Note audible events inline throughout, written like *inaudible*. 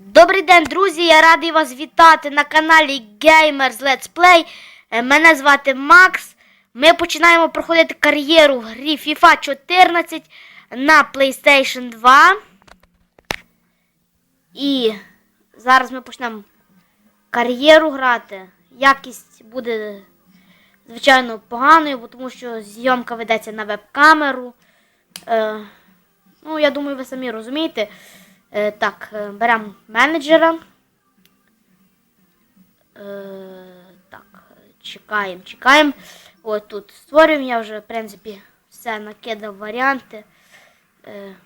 Добрий день, друзі! Я радий вас вітати на каналі Gamers Let's Play. Е, Мене звати Макс. Ми починаємо проходити кар'єру в грі FIFA 14 на PlayStation 2. І зараз ми почнемо кар'єру грати. Якість буде, звичайно, поганою, тому що зйомка ведеться на веб-камеру. Е, ну, я думаю, ви самі розумієте. Е, так, е, беремо менеджера. Е, так, чекаємо, чекаємо. Ось тут створюємо. Я вже, в принципі, все накидав варіанти. Е,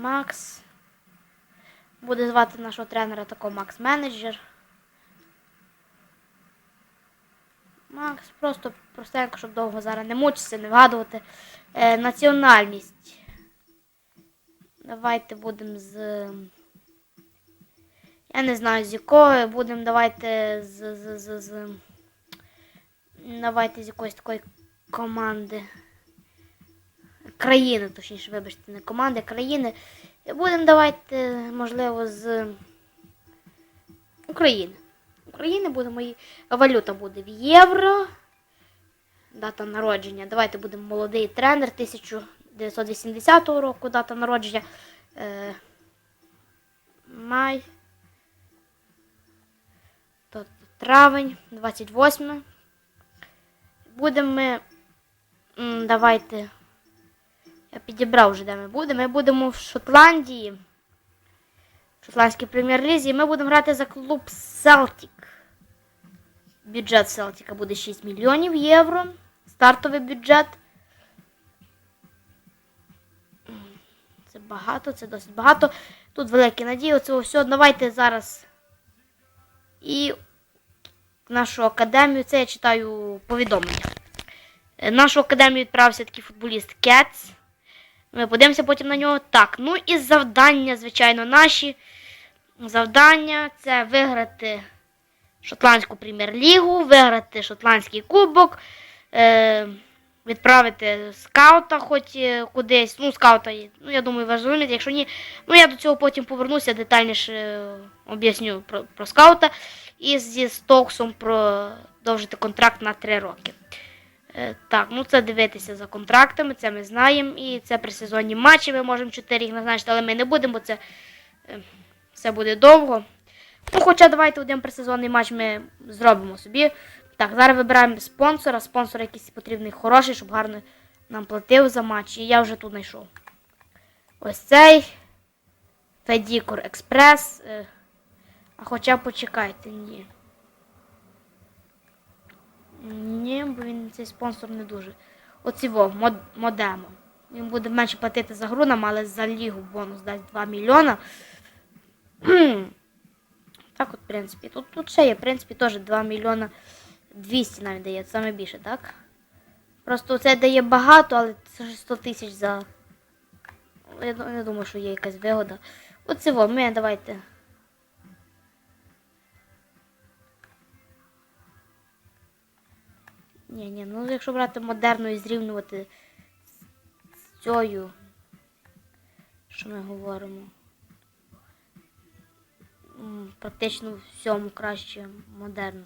Макс. Буде звати нашого тренера тако Макс менеджер. Макс, просто простенько, щоб довго зараз не мучитися, не вгадувати. Е, національність. Давайте будемо з. Я не знаю з якої. Будемо давайте з. з, з, з... Давайте з якоїсь такої команди. Країни, точніше, вибачте, не команди, країни. І Будемо давайте, можливо, з України. України буде мої. Валюта буде в євро. Дата народження. Давайте будемо молодий тренер 1980 року, дата народження. Е, май. То, травень, 28. Будемо ми. Давайте. Я підібрав вже, де ми будемо. Ми будемо в Шотландії. В Шотландській прем'єр-лізі. Ми будемо грати за клуб Селтік. Бюджет Селтіка буде 6 мільйонів євро. Стартовий бюджет. Це багато, це досить багато. Тут великі надії. Оце все. Давайте зараз. І нашу академію. Це я читаю повідомлення. Е, нашу академію відправився такий футболіст Кетс. Ми подивимося потім на нього. Так, ну і завдання, звичайно, наші. Завдання це виграти Шотландську прем'єр-лігу, виграти Шотландський кубок, е, відправити скаута хоч кудись. Ну, скаута, ну я думаю, ви. Якщо ні, ну я до цього потім повернуся, детальніше е, об'ясню про, про скаута. І зі Стоксом продовжити контракт на 3 роки. Е, так, ну це дивитися за контрактами, це ми знаємо. І це при сезонні матчі ми можемо 4 їх назначити, але ми не будемо, бо це е, все буде довго. Ну, хоча давайте один присезонний матч ми зробимо собі. Так, зараз вибираємо спонсора. Спонсор якийсь потрібний хороший, щоб гарно нам платив за матч. І я вже тут знайшов. Ось цей. Федікор Експрес. Е, А хоча почекайте, ні. Ні, бо він цей спонсор не дуже. Оці во, мод, модемо. Він буде менше платити за гру нам, але за лігу бонус дасть 2 мільйона. Так от, в принципі. Тут, тут ще є, в принципі, теж 2 мільйона 200 навіть дає, саме більше, так? Просто це дає багато, але це ж 100 тисяч за. Я не думаю, що є якась вигода. Оце во, ми давайте. Ні, ні, ну якщо брати модерну і зрівнювати з цією, що ми говоримо. Практично всьому краще модерно.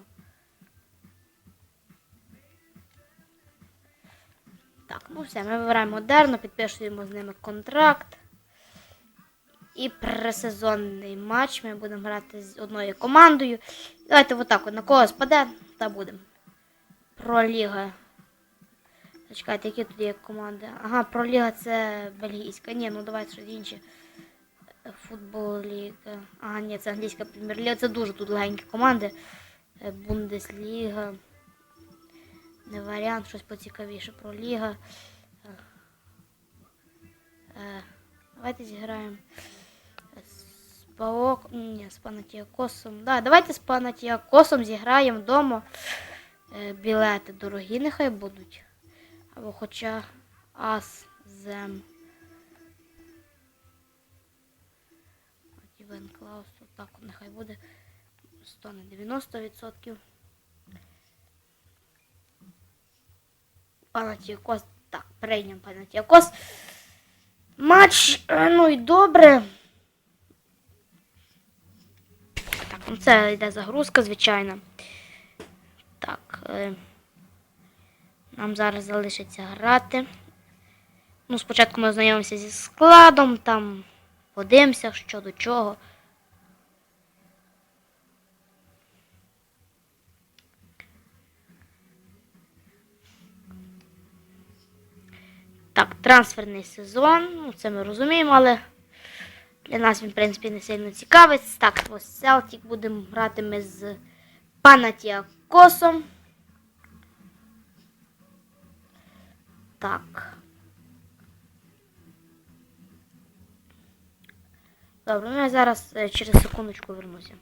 Так, ну все, ми вибираємо модерно, підписуємо з ними контракт. І пресезонний матч ми будемо грати з одною командою. Давайте отак, от на кого спаде, та будемо. Проліга. Чекайте, які тут є команди. Ага, проліга це бельгійська. Ні, ну давайте щось інше. Футбол ліга. Ага, ні, це англійська прем'єр-ліга. Це дуже тут легенькі команди. Бундесліга. Не варіант, щось поцікавіше про ліга. Е, Давайте зіграємо з Паок. Ні, з Панатіакосом. Да, давайте з Панатіакосом зіграємо вдома. Е, Білети дорогі нехай будуть. Або хоча Ас Зем. Івен Клаус, так нехай буде 100 на 90%. Панатікос, Так, прийняв панатікос. Матч, е, ну і добре. Так, ну це йде загрузка, звичайно. Так. Е, нам зараз залишиться грати. Ну, спочатку ми ознайомимося зі складом, там подивимося, що до чого. Так, трансферний сезон, ну це ми розуміємо, але для нас він, в принципі, не сильно цікавий. Так, ось Celtic будемо грати ми з Панатіакосом. Так. Добре, ну я зараз е, через секундочку вернуся.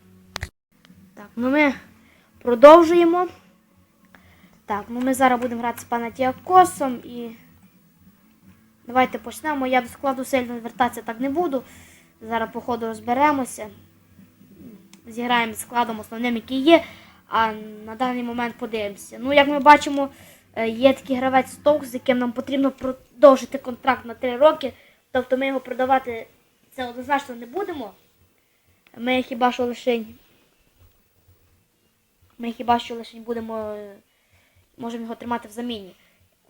Так, ну ми продовжуємо. Так, ну ми зараз будемо грати з Панатіакосом і. Давайте почнемо. Я до складу сильно звертатися так не буду. Зараз, по ходу, розберемося. Зіграємо з складом основним, який є. А на даний момент подивимося. Ну, як ми бачимо, е, є такий гравець Стоук, з яким нам потрібно продовжити контракт на 3 роки. Тобто ми його продавати це однозначно не будемо. Ми хіба що лише. Ми хіба що лише будемо. е, Можемо його тримати в заміні.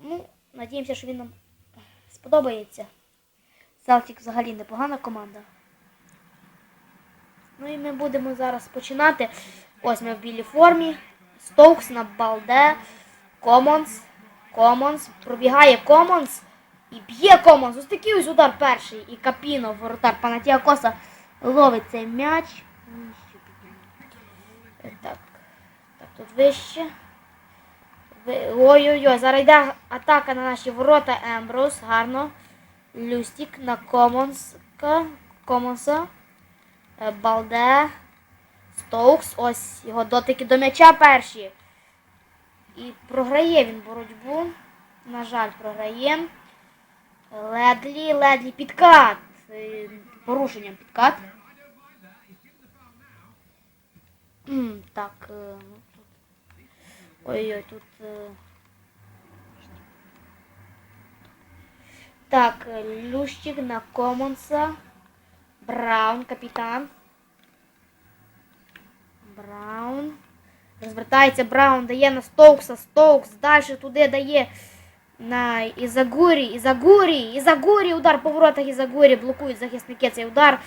Ну, надіємося, що він нам сподобається. Селтік взагалі непогана команда. Ну і ми будемо зараз починати. Ось ми в білій формі. Стоукс на балде. Комонс. Комонс. Пробігає Комонс. І б'є Комонс. Ось такий ось удар перший. І Капіно, воротар Панатіакоса, ловить цей м'яч. Так. Так, тут вище. Ой-ой-ой, зараз йде атака на наші ворота Ембрус. Гарно. Люстік на Комонска. Комонса. Е, Балде. Стоукс. Ось його дотики до м'яча перші. І програє він боротьбу. На жаль, програє. Ледлі, Ледлі підкат. Е, Порушенням підкат. Так. Ой-ой, тут. е, Так, е, Лющик на Комонса. Браун, капітан. Браун. Розвертається Браун, дає на Стоукса. Стоукс далі туди дає на Ізагурі. Ізагурі. Ізагурі. Удар по воротах Ізагурі. Блокують захисники цей удар.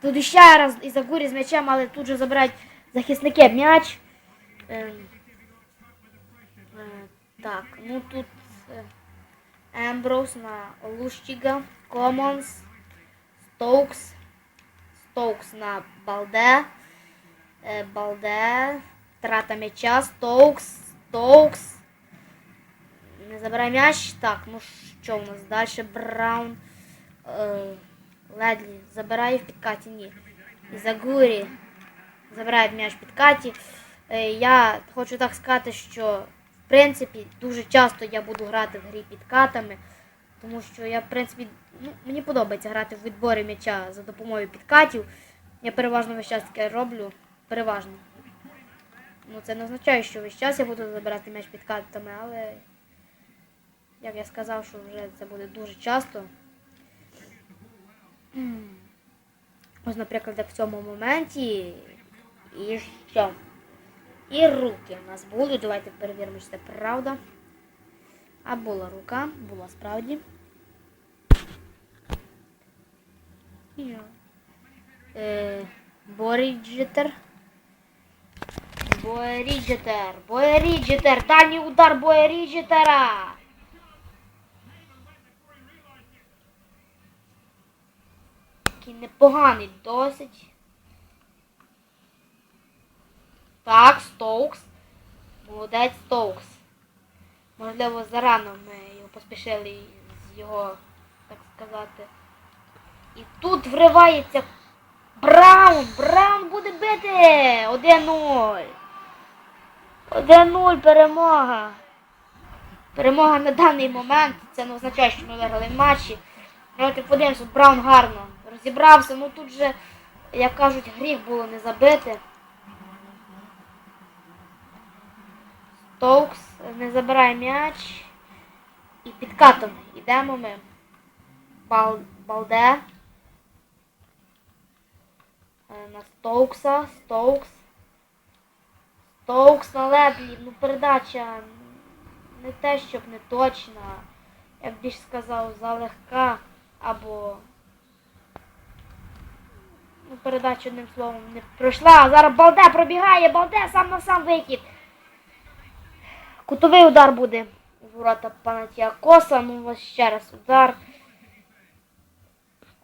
Тут ще раз Ізагурі з м'ячем, але тут же забирають захисники м'яч. Ем, Е, Так, ну тут е, Емброуз на Лущига, Комонс, Стоукс, Стоукс на Балде, е, Балде, трата м'яча, Стоукс, Стоукс. Не забирай м'яч. Так, ну що у нас далі? Браун. Е, Ледлі забирає в підкаті, ні. Ізагурі забирає м'яч в підкаті. Е, Я хочу так сказати, що в принципі дуже часто я буду грати в грі підкатами, тому що я, в принципі, ну, мені подобається грати в відборі м'яча за допомогою підкатів. Я переважно весь час таке роблю. Переважно. Ну, це не означає, що весь час я буду забирати м'яч підкатами, але як я сказав, що вже це буде дуже часто. Ось, наприклад, як в цьому моменті. І що? І руки у нас були. Давайте перевіримо, чи це правда. А була рука, була справді. Е, Боріджетер. Боріджетер. Боріджетер. Дальній удар Боріджетера. Такий непоганий досить. Так, Стоукс. Молодець Стоукс. Можливо, зарано ми його поспішили з його, так сказати. І тут вривається Браун! Браун буде бити! 1-0. 1-0 перемога. Перемога на даний момент. Це не означає, що ми виграли матчі. Давайте подивимося, Браун гарно розібрався. Ну тут же, як кажуть, гріх було не забити. Стоукс не забирає м'яч. І підкатом йдемо ми. Бал, Балде. Е, На Стоукса. Стоукс. Стоукс на леблі, ну передача не те, щоб не точна. Я б більш сказав, залегка або. Ну, передача одним словом не пройшла. Зараз Балде пробігає, Балде сам на сам викид. Кутовий удар буде у ворота Панатіакоса. Ну ось ще раз удар.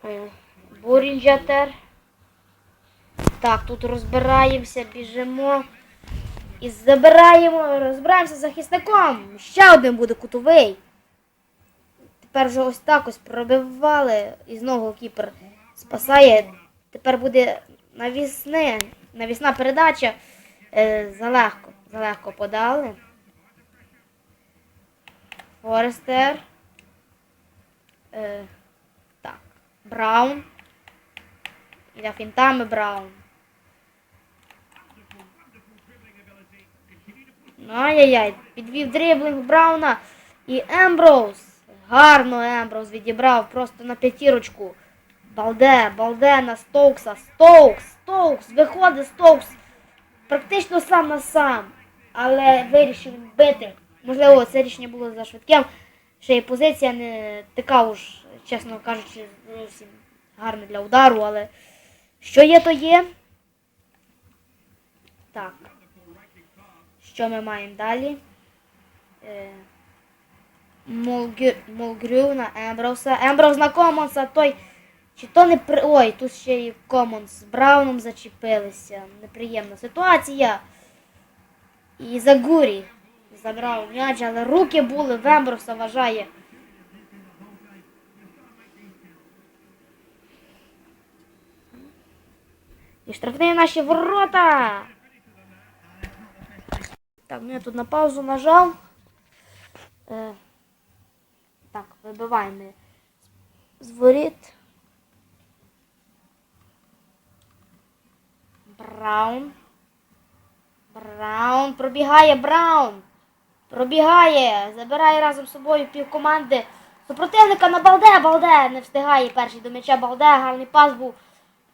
Е, Бурінджатер. Так, тут розбираємося, біжимо. І забираємо, розбираємося з захисником. Ще один буде кутовий. Тепер вже ось так ось пробивали. І знову кіпер спасає. Тепер буде навісне, навісна передача. Е, залегко, залегко подали. Форестер. Е, так. Браун. Іде фінтами Браун. Ну, Ай-яй-яй, підвів дриблинг Брауна і Емброуз. Гарно Емброуз відібрав просто на п'ятірочку. Балде, Балде на Стоукса. Стоукс, Стоукс, виходить Стоукс. Практично сам на сам. Але вирішив бити. Можливо, це рішення було за швидким. Ще й позиція не така уж, чесно кажучи, зовсім гарна для удару, але що є, то є. Так. Що ми маємо далі? Е, Молгрю на Емброуса. Емброуз на Комонса, той. Чи то не при. Ой, тут ще і Комонс з Брауном зачепилися. Неприємна ситуація. І Загурі забрав м'яч, але руки були, в Емброуса вважає. І штрафні наші ворота. Так, ну я тут на паузу нажав. Е, так, вибиваємо з воріт. Браун. Браун. Пробігає Браун. Пробігає. Забирає разом з собою пів команди. Супротивника на Балде. Балде не встигає перший до м'яча Балде. Гарний пас був.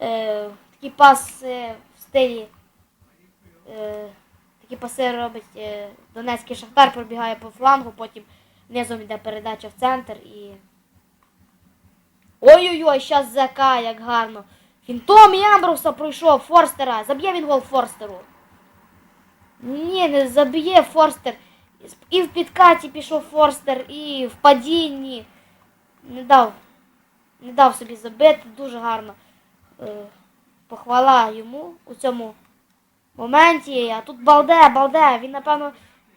Е, такий пас е, в стилі. Е, такі паси робить е, Донецький Шахтар, пробігає по флангу, потім низом йде передача в центр і. Ой-ой-ой, щас ЗК, як гарно. Фінтом Ямбруса пройшов Форстера. Заб'є він гол Форстеру. Ні, не заб'є Форстер. І в підкаті пішов Форстер, і в падінні. Не дав. Не дав собі забити. Дуже гарно. Е, похвала йому у цьому моменті. А тут Балде, Балде. Він, напевно,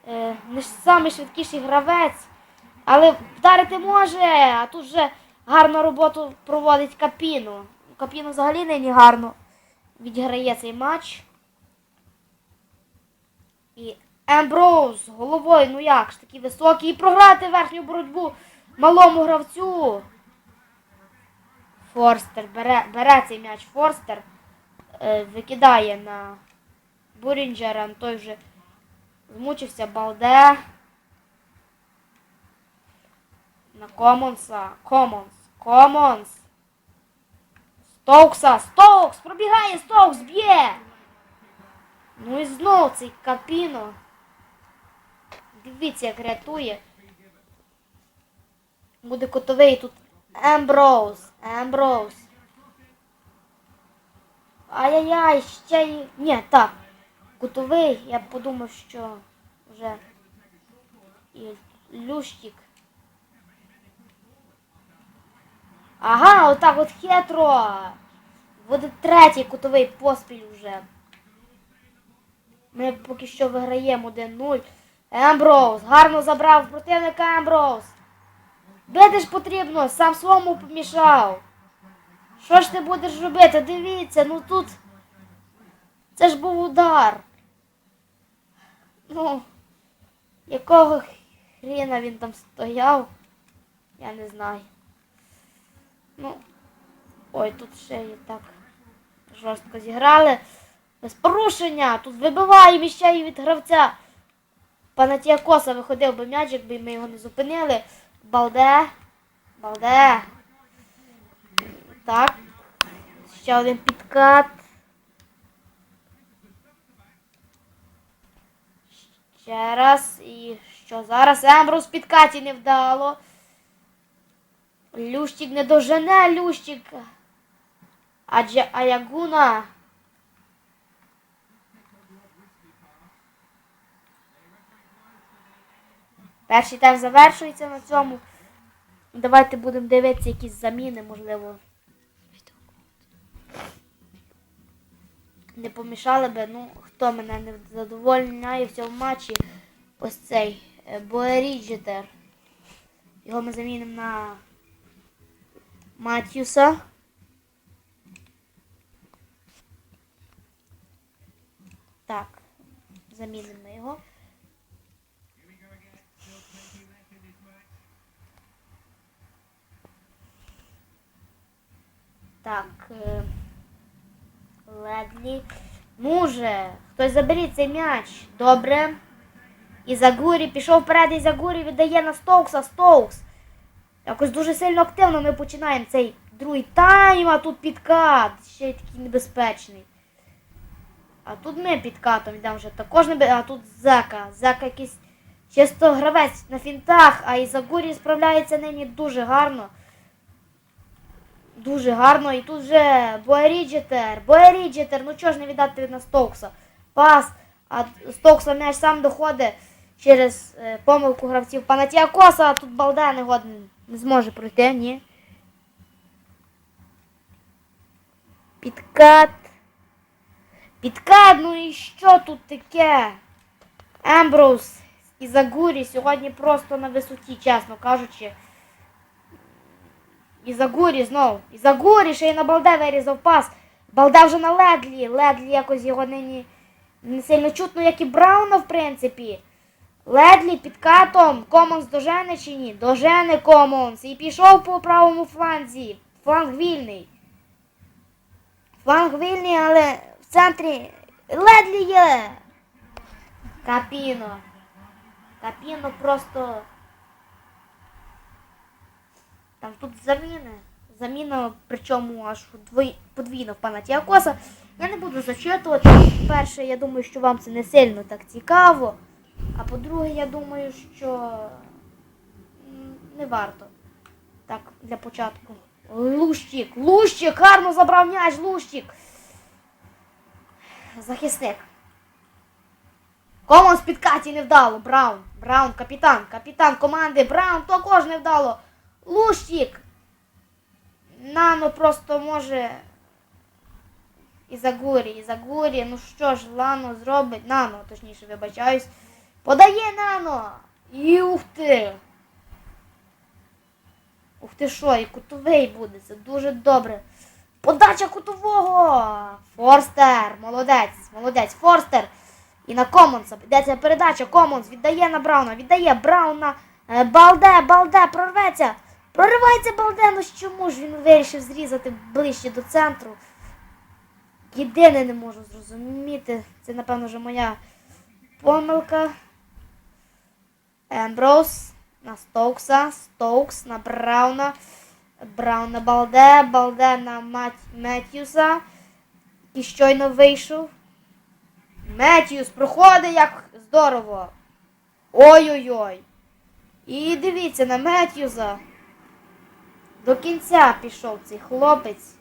е, не ж самий швидкіший гравець. Але вдарити може, а тут вже гарну роботу проводить Капіно. Капіно взагалі нині гарно відіграє цей матч. І Емброуз головою, ну як ж такий високий, і програти верхню боротьбу малому гравцю. Форстер бере, бере цей м'яч Форстер, е, викидає на Бурінджера, той вже змучився Балде. На Комонса. Комонс. Комонс. Стоукса. Стоукс! Пробігає Стоукс, б'є! Ну і знов цей Капіно. Дивіться, як рятує. Буде котовий тут Емброуз. Емброуз. Ай-яй-яй, ще й... Ні, так. Кутовий, я подумав, що вже і Люштик. Ага, отак от хитро. Буде третій кутовий поспіль вже. Ми поки що виграємо 1-0. Емброуз. Гарно забрав противника Емброуз. Бити ж потрібно, сам своєму помішав. Що ж ти будеш робити? Дивіться, ну тут. Це ж був удар. Ну, якого хрена він там стояв, я не знаю. Ну, ой, тут ще і так жорстко зіграли. Без порушення. Тут вибиваємо ще й від гравця. Панатіакоса виходив би м'яч, якби ми його не зупинили. Балде. Балде. Так. Ще один підкат. Ще раз. І що зараз? Ембрус під Каті не вдало. Лющик не дожене Лющик. Адже Аягуна. Перший тайм завершується на цьому. Давайте будемо дивитися якісь заміни, можливо. Не помішали би, ну, хто мене не задовольняє в цьому матчі. Ось цей е, Боеріджетер. Його ми замінимо на Матюса. Так, замінимо його. Так. е, Ледлі. Може, хтось заберіть цей м'яч. Добре. Ізагурі пішов вперед, Ізагурі віддає на Стоукса. Стоукс. Якось дуже сильно активно ми починаємо цей другий тайм, а тут підкат. Ще й такий небезпечний. А тут ми підкатом йдемо вже також небе... А тут Зека. Зека якийсь чисто гравець на фінтах, а Ізагурі справляється нині дуже гарно. Дуже гарно. І тут вже Боеріджетер. Боеріджетер. Ну чого ж не віддати на Стоукса? Пас. А Стоукса м'яч сам доходить через е, помилку гравців Панатіакоса, а тут Балде не. Не зможе пройти, ні. Підкат. Підкат, ну і що тут таке? Емброуз і Загурі сьогодні просто на висоті, чесно кажучи. І Загурі знов. І Загурі ще й на Балде вирізав пас. Балде вже на Ледлі. Ледлі якось його нині не сильно чутно, як і Брауна, в принципі. Ледлі під катом. Комонс дожене чи ні? Дожене Комонс. І пішов по правому фланзі. Фланг вільний. Фланг вільний, але в центрі Ледлі є. Капіно. Капіно просто. Там тут заміни. Заміна, причому аж двой... подвійно в Панатіакоса. Я не буду зачитувати. Перше, я думаю, що вам це не сильно так цікаво. А по-друге, я думаю, що не варто. Так, для початку. Лущик! Лущик! Гарно забрав м'яч, Лущик! Захисник. Комон з підкаті не вдало. Браун. Браун, капітан. Капітан команди. Браун також не Лущик. Нано просто може. І Загурі, і Загурі. Ну що ж, Лано зробить. Нано, точніше, вибачаюсь. Подає Нано. І ух ти. Ух ти що, і кутовий буде. Це дуже добре. Подача кутового. Форстер. Молодець. Молодець. Форстер. І на Комонса. Йдеться передача. Комонс віддає на Брауна. Віддає Браун на е, Балде. Балде прорветься. Проривається Балде. Ну чому ж він вирішив зрізати ближче до центру? Єдине не можу зрозуміти. Це, напевно, вже моя помилка. Емброуз на Стоукса. Стоукс на Брауна. Браун на Балде. Балде на. Меттьюса. І щойно вийшов. Меттьюс проходить як здорово. Ой-ой-ой. І дивіться на Меттьюса. До кінця пішов цей хлопець.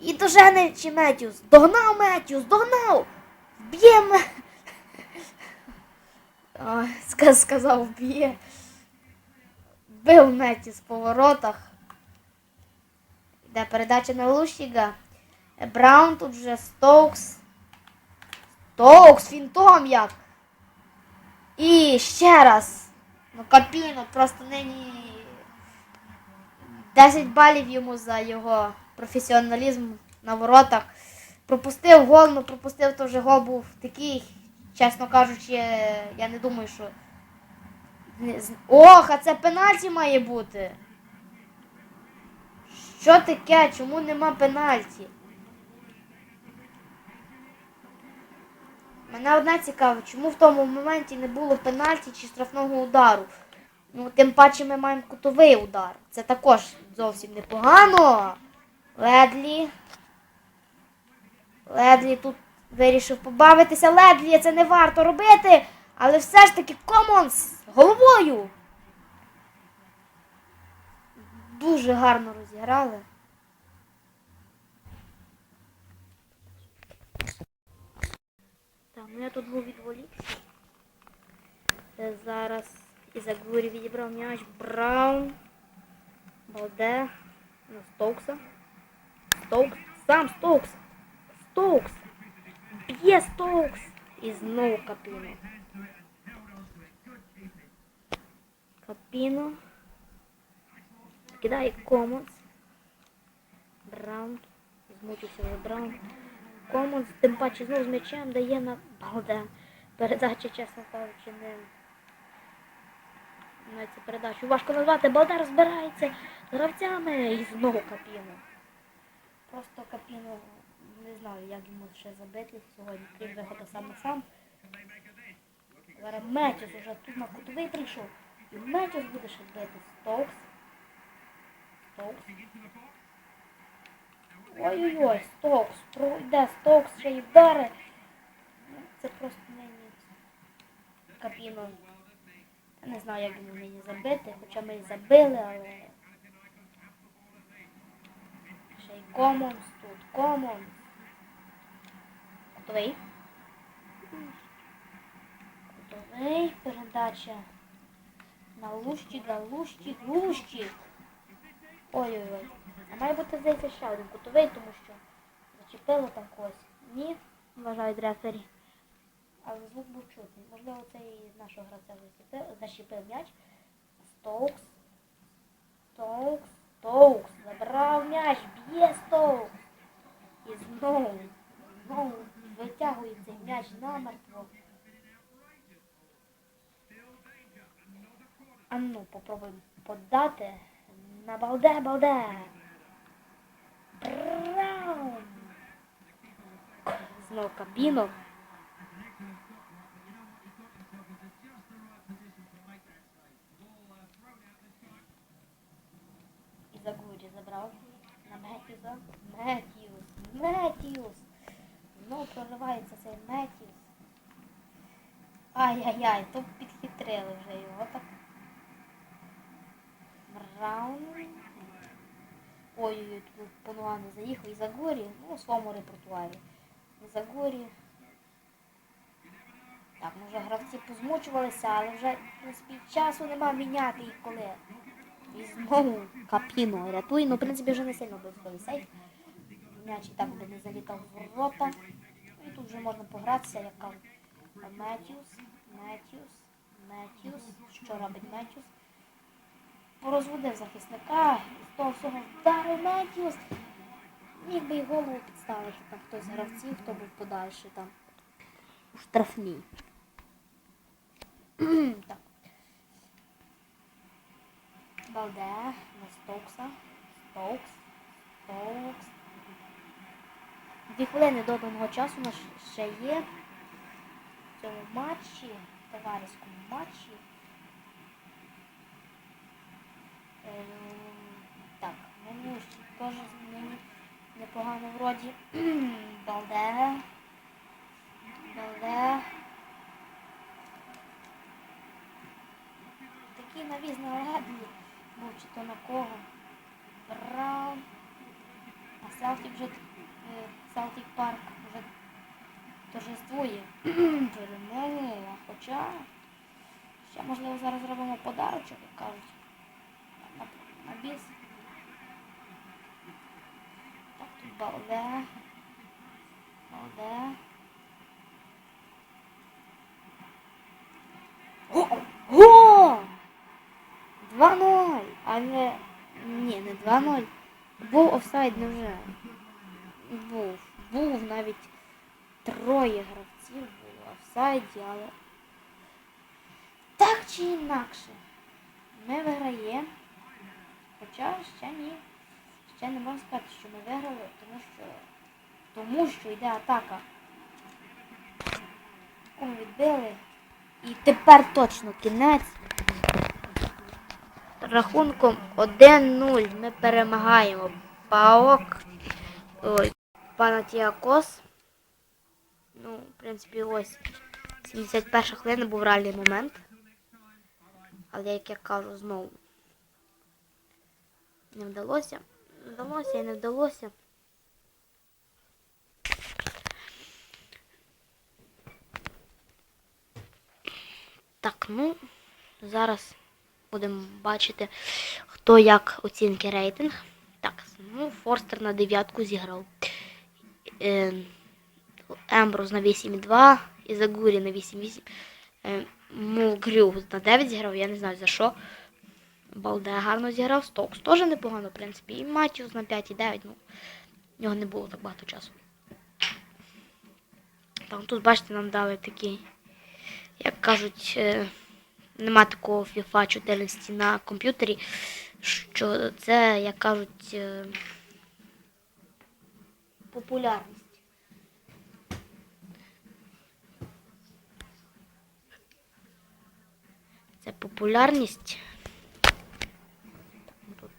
І дожене чи Меттьюс. Догнав Меттьюс, догнав! Б'є Ме... *laughs* Сказав б'є. Бив Меттьюс по воротах. Йде передача на Лущіга. Браун тут вже Стоукс. Стоукс, фінтом як. І ще раз. Ну Капіно просто нині 10 балів йому за його професіоналізм на воротах. Пропустив гол, ну пропустив то вже гол був такий, чесно кажучи, я не думаю, що. Ох, а це пенальті має бути. Що таке? Чому нема пенальті? Мене одне цікаво, чому в тому моменті не було пенальті чи штрафного удару. Ну, тим паче ми маємо кутовий удар. Це також зовсім непогано. Ледлі. Ледлі тут Вирішив побавитися Ледлі, це не варто робити, але все ж таки Комонс головою. Дуже гарно розіграли. Так, ну я тут був відволікся. Е, Зараз Ізагурі відібрав м'яч. Браун. Балде. На Стоукса. Стоукс. Сам Стоукс. Стоукс. Б'є Стоукс. І знову Капіно. Капіно. Кидає Комонс. Браун. Змучився вже Браун. Комонс, тим паче знову з м'ячем дає на Балде. Передача, чесно кажучи, не. На цю передачу важко назвати. Балда розбирається з гравцями і знову Капіно. Просто Капіно не знаю, як йому ще забити сьогодні, крім виходу сам на сам. Зараз Метіс уже тут на кутовий прийшов. І Метіс буде ще бити. Стокс. Стокс. Ой-ой-ой, Стокс. Пройде Стокс ще й Це просто нині Капіно. Не знаю, як йому нині забити, хоча ми і забили, але. Ще й Комонс тут. Комонс. Готовий? Готовий. Передача. На Лущіга, Лущік, Лущік. Ой-ой-ой. А має бути, здається, ще один кутовий, тому що зачепило там когось. Ні, вважають рефері. Але звук був чутний. Можливо, це і нашого гравця зачепив, защепив м'яч. Стоукс. Стоукс. Стоукс. Забрав м'яч. Б'є Стоукс. І знову, знову витягує цей м'яч намертво. А ну, попробуємо подати. На балде, балде. Знову кабінок. І Загурі забрав на Меттюза. Меттюс, Меттюс. Знову проривається цей Меттюс. Ай-яй-яй, то підхитрили вже його так. Браун. Ой-ой-ой, тут Пануани заїхав і Загорі, ну, у своєму репертуарі. І Загорі. Так, може гравці позмучувалися, але вже в часу нема міняти їх коли. І знову Капіно рятує. Ну, в принципі, вже не сильно обов'язковий сейф. М'яч і так би не залітав в ворота. І тут вже можна погратися, як кажуть. Меттюс, Меттюс, Меттюс. Що робить Меттюс? Розводив захисника, з того всього вдарив Меттюс. Міг би й голову підставити там хтось з гравців, хто був подальше там у штрафній. *clears throat* так. Балде на Стоукса. Стоукс. Стоукс. Дві хвилини одного часу у нас ще є в цьому матчі, товариському матчі. Так, мені теж мені непогано вроді. *clears throat* Балде. Балде. Такий навіз на Ледлі був чи то на кого. Браун. А Селтік вже е, Селтік Парк вже торжествує *clears throat* перемогу. А Хоча ще можливо зараз зробимо подарочок, як кажуть. Біс. Так, тут балде. Балде. О! О! 2-0! А не... Не 2-0. Був офсайд невже. Був. Був навіть троє гравців було офсайді, але так чи інакше. Ми виграємо. Ще ні. Ще не можна сказати, що ми виграли, тому що тому що йде атака. Кому відбили. І тепер точно кінець. Рахунком 1-0 ми перемагаємо Паок. Ой, Панатіакос. Ну, в принципі, ось 71 хвилина був реальний момент. Але як я кажу знову. Не вдалося. Вдалося і не вдалося. Так, ну, зараз будемо бачити, хто як оцінки рейтинг. Так, ну, Форстер на дев'ятку зіграв. Е, Емброз на 8,2, Ізагурі на 8,8. Е, Мулгрю на 9 зіграв, я не знаю за що. Балде гарно зіграв, Стокс теж непогано, в принципі. І Матіус на 5,9, ну, в нього не було так багато часу. Там тут, бачите, нам дали такі, як кажуть, е, нема такого FIFA 14 на комп'ютері, що це, як кажуть, е, популярність. Це популярність. Так, ну тут.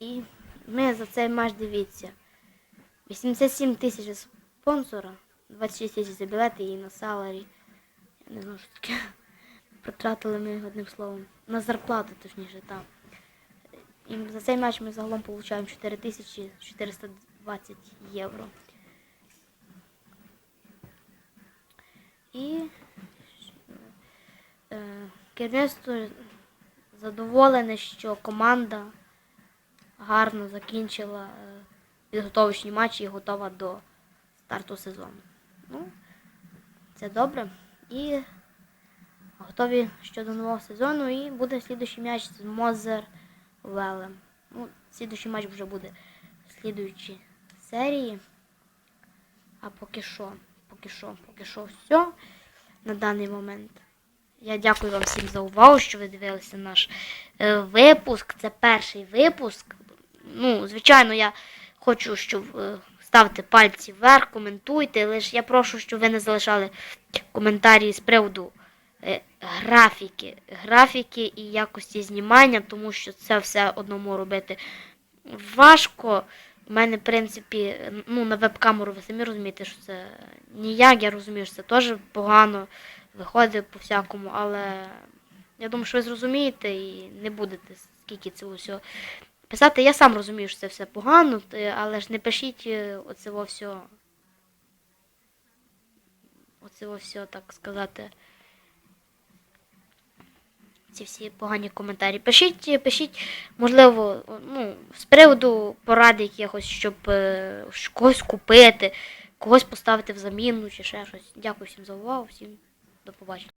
І ми за цей матч дивіться. 87 тисяч спонсора, 26 тисяч за білети і на саларі. Я не знаю, що таке. Потратили ми одним словом. На зарплату, точніше, так. І за цей матч ми загалом отримуємо 4420 євро. І е, керівництво задоволене, що команда гарно закінчила е, підготовочні матчі і готова до старту сезону. Ну, це добре. І готові щодо нового сезону. І буде слідуючий м'яч з Мозер Велем. Ну, слідуючий матч вже буде в слідуючій серії. А поки що, поки що, поки що все на даний момент. Я дякую вам всім за увагу, що ви дивилися наш е, випуск. Це перший випуск. Ну, звичайно, я хочу, щоб е, ставте пальці вверх, коментуйте. Лише я прошу, щоб ви не залишали коментарі з приводу е, графіки, графіки і якості знімання, тому що це все одному робити важко. У мене, в принципі, ну, на веб-камеру ви самі розумієте, що це ніяк, я розумію, що це теж погано виходить по всякому, але я думаю, що ви зрозумієте і не будете скільки цього всього писати. Я сам розумію, що це все погано, але ж не пишіть е, все. Оце все, так сказати. Ці всі погані коментарі. Пишіть, пишіть, можливо, ну, з приводу поради якихось, щоб е, когось купити, когось поставити в заміну чи ще щось. Дякую всім за увагу, всім до побачення.